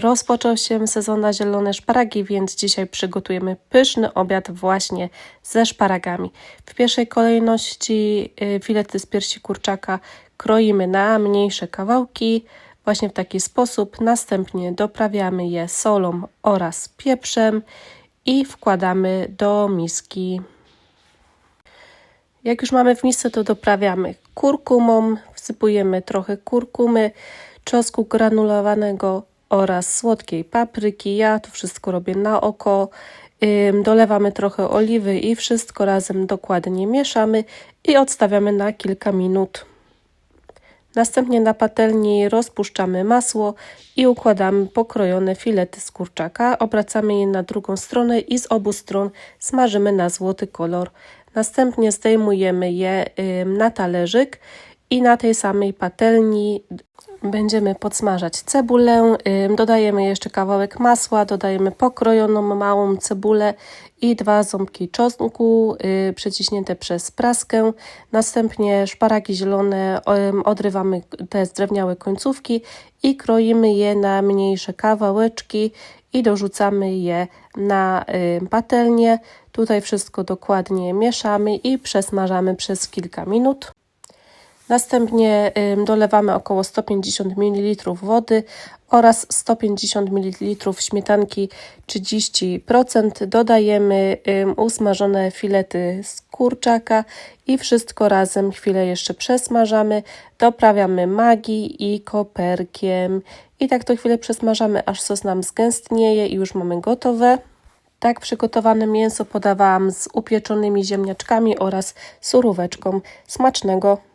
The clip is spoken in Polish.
Rozpoczął się sezon na zielone szparagi, więc dzisiaj przygotujemy pyszny obiad właśnie ze szparagami. W pierwszej kolejności y, filety z piersi kurczaka kroimy na mniejsze kawałki, właśnie w taki sposób. Następnie doprawiamy je solą oraz pieprzem i wkładamy do miski. Jak już mamy w misce, to doprawiamy kurkumą, wsypujemy trochę kurkumy, czosnku granulowanego oraz słodkiej papryki. Ja to wszystko robię na oko. Dolewamy trochę oliwy i wszystko razem dokładnie mieszamy i odstawiamy na kilka minut. Następnie na patelni rozpuszczamy masło i układamy pokrojone filety z kurczaka. Obracamy je na drugą stronę i z obu stron smażymy na złoty kolor. Następnie zdejmujemy je na talerzyk i na tej samej patelni będziemy podsmażać cebulę. Dodajemy jeszcze kawałek masła, dodajemy pokrojoną małą cebulę i dwa ząbki czosnku y, przeciśnięte przez praskę. Następnie szparagi zielone odrywamy te zdrewniałe końcówki i kroimy je na mniejsze kawałeczki i dorzucamy je na patelnię. Tutaj wszystko dokładnie mieszamy i przesmażamy przez kilka minut. Następnie dolewamy około 150 ml wody oraz 150 ml śmietanki 30%. Dodajemy usmażone filety z kurczaka i wszystko razem chwilę jeszcze przesmażamy. Doprawiamy magii i koperkiem. I tak to chwilę przesmażamy, aż sos nam zgęstnieje i już mamy gotowe. Tak przygotowane mięso podawałam z upieczonymi ziemniaczkami oraz suróweczką. Smacznego!